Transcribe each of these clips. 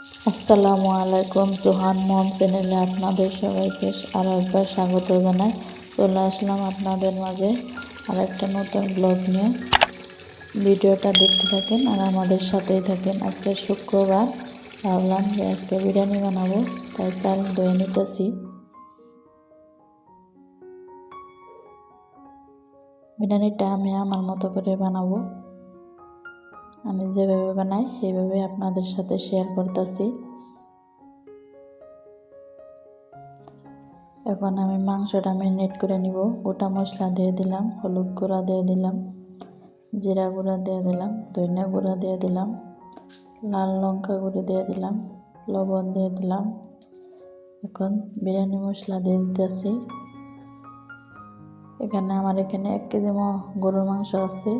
আসসালামু আলাইকুম, জোহান মম চ্যানেলে আপনাদের সবাইকে আরও একবার স্বাগত জানাই। চলে আসলাম আপনাদের মাঝে আর একটা নতুন ব্লগ নিয়ে। ভিডিওটা দেখতে থাকেন আর আমাদের সাথেই থাকেন আজকে শুক্রবার। ভাবলাম যে আজকে বিরিয়ানি বানাবো, তাই চাল ধুয়ে নিতেছি। বিরিয়ানিটা আমি আমার মতো করে বানাবো। আমি যেভাবে বানাই, সেইভাবে আপনাদের সাথে শেয়ার করতেছি। এখন আমি মাংসটা ম্যারিনেট করে নিব। গোটা মশলা দিয়ে দিলাম, হলুদ গুঁড়া দিয়ে দিলাম, জিরা গুঁড়া দিয়ে দিলাম, ধনিয়া গুঁড়া দিয়ে দিলাম, লাল লঙ্কা গুঁড়ি দিয়ে দিলাম, লবণ দিয়ে দিলাম। এখন বিরিয়ানি মশলা দিয়ে দিতেছি। এখানে আমার এখানে এক কেজি গরুর মাংস আছে।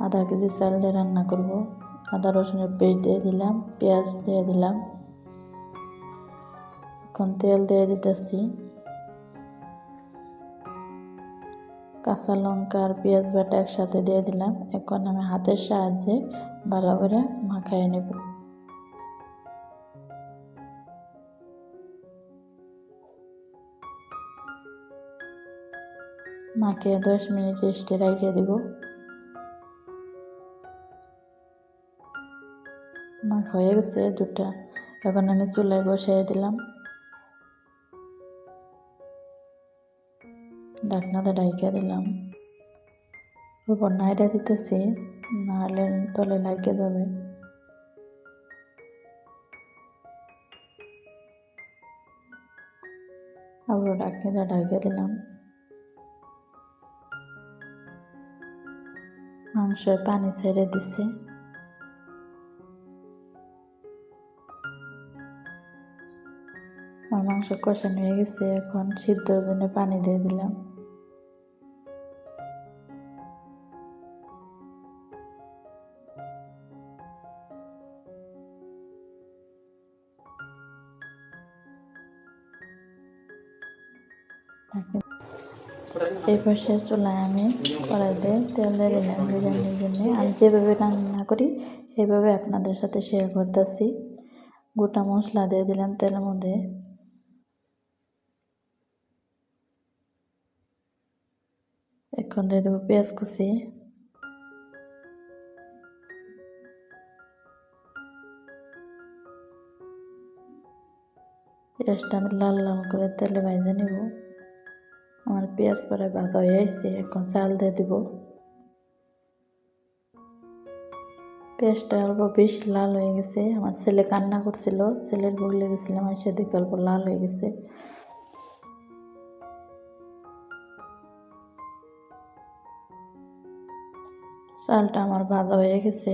আধা কেজি চাল দিয়ে রান্না করব। আদা, রসুনের পেস্ট দিয়ে দিলাম, পেঁয়াজ দিয়ে দিলাম। এখন তেল দিয়ে দিতেছি। কাঁচা লঙ্কা আর পেঁয়াজ বাটা একসাথে দিয়ে দিলাম। এখন আমি হাতের সাহায্যে ভালো করে মাখাই নেব। মাখিয়ে দশ মিনিট রেস্টে রেখে দেবো। মাখ হয়ে গেছে দুটা। এখন আমি চুলায় বসিয়ে দিলাম। ঢাকনাতে ডাইকে দিলাম। উপর নাইরা দিতেছি, নাহলে তলে লাগে যাবে। আবার ডাকনিতে ডাইকে দিলাম। মাংস পানি ছেড়ে দিছে। আমার মাংস কষানো হয়ে গেছে, এখন সিদ্ধর জন্য পানি দিয়ে দিলাম। এই পাশে চুলায় আমি কড়াইতে তেল দিয়ে দিলাম বিরিয়ানির জন্য। আমি যেভাবে রান্না করি সেইভাবে আপনাদের সাথে শেয়ার করতেছি। গোটা মশলা দিয়ে দিলাম তেলের মধ্যে। এখন দিয়ে দেবো পেঁয়াজ কুচি পেঁয়াজটা আমি লাল লাল করে তেলে ভাজে নেব আমার পেঁয়াজ পরে ভাজা হয়ে আসছে এখন চাল দিয়ে দেব পেঁয়াজটা অল্প বেশি লাল হয়ে গেছে আমার ছেলে কান্না করছিল ছেলের ভুল লেগেছিলাম আর সেদিকে অল্প লাল হয়ে গেছে চালটা আমার ভাজা হয়ে গেছে।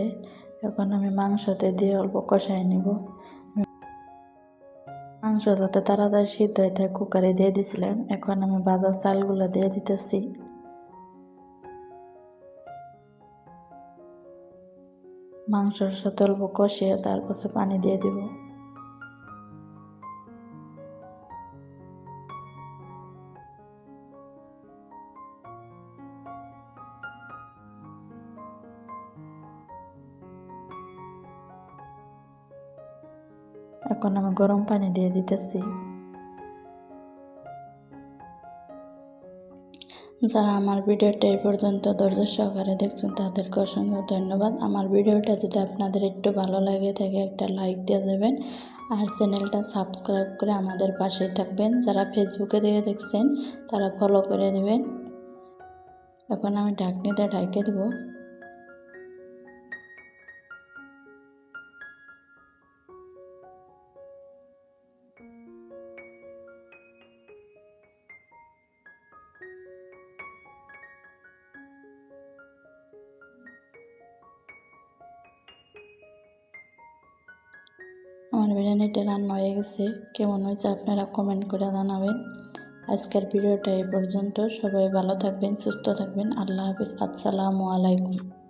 এখন আমি মাংসতে দিয়ে অল্প কষাই নিব। মাংস যাতে তাড়াতাড়ি সিদ্ধ হয়ে থাকে, কুকারে দিয়ে দিছিলাম। এখন আমি ভাজা চালগুলো দিয়ে দিতেছি। মাংসর সাথে অল্প কষিয়ে তারপর পানি দিয়ে দিব। এখন আমি গরম পানি দিয়ে দিতেছি। যারা আমার ভিডিওটা এই পর্যন্ত ধৈর্য সহকারে দেখছেন, তাদেরকে অসংখ্য ধন্যবাদ। আমার ভিডিওটা যদি আপনাদের একটু ভালো লাগে থাকে একটা লাইক দিয়ে দেবেন আর চ্যানেলটা সাবস্ক্রাইব করে আমাদের পাশেই থাকবেন। যারা ফেসবুকে দিয়ে দেখছেন, তারা ফলো করে দেবেন। এখন আমি ঢাকনিতে ঢাইকে দেবো। আমার বিরিয়ানিটা রান্না হয়ে গেছে। কেমন হয়েছে আপনারা কমেন্ট করে জানাবেন। আজকের ভিডিওটা এই পর্যন্ত। সবাই ভালো থাকবেন, সুস্থ থাকবেন। আল্লাহ হাফিজ। আসসালামু আলাইকুম।